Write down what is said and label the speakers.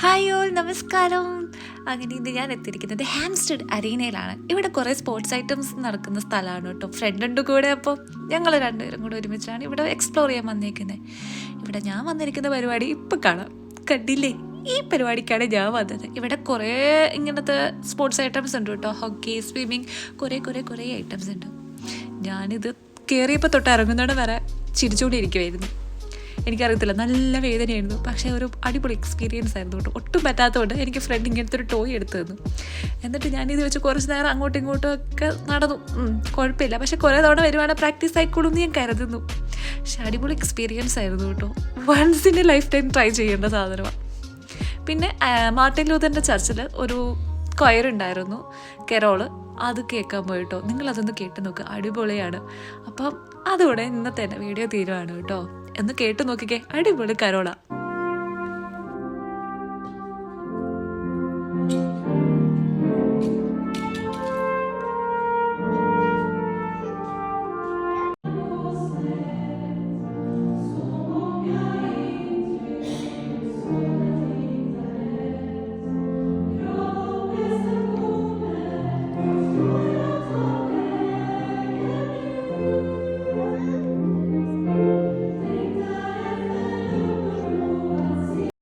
Speaker 1: Hi all നമസ്കാരം. അങ്ങനെ ഇന്ന് ഞാൻ എത്തിയിരിക്കുന്നത് ഹാംസ്റ്റഡ് അരീനയിലാണ്. ഇവിടെ കുറേ സ്പോർട്സ് ഐറ്റംസ് നടക്കുന്ന സ്ഥലമാണ് കേട്ടോ. ഫ്രണ്ടുണ്ട് കൂടെ അപ്പോൾ ഞങ്ങൾ രണ്ടുപേരും കൂടെ ഒരുമിച്ചാണ് ഇവിടെ എക്സ്പ്ലോർ ചെയ്യാൻ വന്നേക്കുന്നത് ഇവിടെ ഞാൻ വന്നിരിക്കുന്ന പരിപാടി ഇപ്പം കാണാം. കണ്ടില്ലേ? ഈ പരിപാടിക്കാണ് ഞാൻ വന്നത്. ഇവിടെ കുറേ ഇങ്ങനത്തെ സ്പോർട്സ് ഐറ്റംസ് ഉണ്ട് കേട്ടോ. ഹോക്കി സ്വിമ്മിങ് കുറേ കുറേ കുറേ ഐറ്റംസ് ഉണ്ട്. ഞാനിത് കയറിയപ്പോൾ തൊട്ട് ഇറങ്ങുന്നോടെ വരെ ചിരിച്ചുകൊണ്ടിരിക്കുമായിരുന്നു എനിക്കറിയത്തില്ല. നല്ല വേദനയായിരുന്നു. പക്ഷേ ഒരു അടിപൊളി എക്സ്പീരിയൻസ് ആയിരുന്നു കേട്ടോ. ഒട്ടും പറ്റാത്തതുകൊണ്ട് എനിക്ക് ഫ്രണ്ട് ഇങ്ങനത്തെ ഒരു ടോയ് എടുത്തു തന്നു. എന്നിട്ട് ഞാനിത് വെച്ച് കുറച്ച് നേരം അങ്ങോട്ടും ഇങ്ങോട്ടും ഒക്കെ നടന്നു. കുഴപ്പമില്ല. പക്ഷേ കുറേ തവണ വരുവാണെങ്കിൽ പ്രാക്ടീസ് ആയിക്കോളും എന്ന് ഞാൻ കരുതുന്നു. പക്ഷെ അടിപൊളി എക്സ്പീരിയൻസ് ആയിരുന്നു കേട്ടോ. Once in a lifetime try ചെയ്യേണ്ട സാധനമാണ് പിന്നെ മാർട്ടിൻ ലൂതറിന്റെ ചർച്ചിൽ ഒരു കൊയർ ഉണ്ടായിരുന്നു കെറോൾ അത് കേൾക്കാൻ പോയിട്ടോ. നിങ്ങളതൊന്ന് കേട്ട് നോക്കുക അടിപൊളിയാണ്. അപ്പം അതുകൂടെ ഇന്നത്തെ വീഡിയോ തീരുവാണ് കേട്ടോ. എന്ന് കേട്ടു നോക്കിക്കേ. അടിപൊളി കരോള.